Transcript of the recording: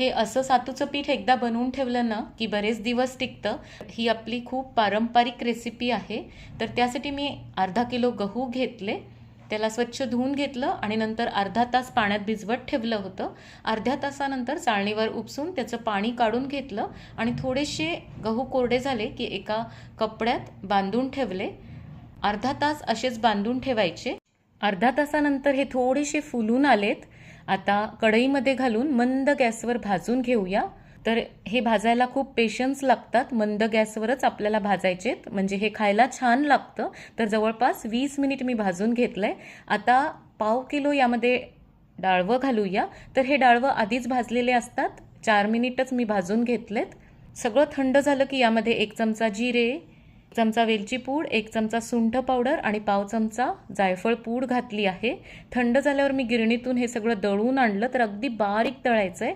हे असं सातूचं पीठ एकदा बनवून ठेवलं ना की बरेच दिवस टिकतं. ही आपली खूप पारंपरिक रेसिपी आहे. तर त्यासाठी मी अर्धा किलो गहू घेतले. त्याला स्वच्छ धुवून घेतलं आणि नंतर अर्धा तास पाण्यात भिजवत ठेवलं होतं. अर्ध्या तासानंतर चाळणीवर उपसून त्याचं पाणी काढून घेतलं आणि थोडेसे गहू कोरडे झाले की एका कपड्यात बांधून ठेवले. अर्धा तास असेच बांधून ठेवायचे. अर्धा तासानंतर हे थोडेसे फुलून आलेत. आता कढईमध्ये घालून मंद गॅसवर भाजून घेऊया. तर हे भाजायला खूप पेशन्स लागतात. मंद गॅसवरच आपल्याला भाजायचेत म्हणजे हे खायला छान लागतं. तर जवळपास वीस मिनिट मी भाजून घेतलंय. आता पाव किलो यामध्ये डाळवं घालूया. तर हे डाळवं आधीच भाजलेले असतात. चार मिनिटच मी भाजून घेतलेत. सगळं थंड झालं की यामध्ये एक चमचा जिरे चमचा वेलची पूड एक चमचा सुंठ पावडर आणि पाव चमचा जायफळ पूड घातली आहे. थंड झाल्यावर मी गिरणीतून हे सगळं दळून आणलं तर अगदी बारीक तळायचं आहे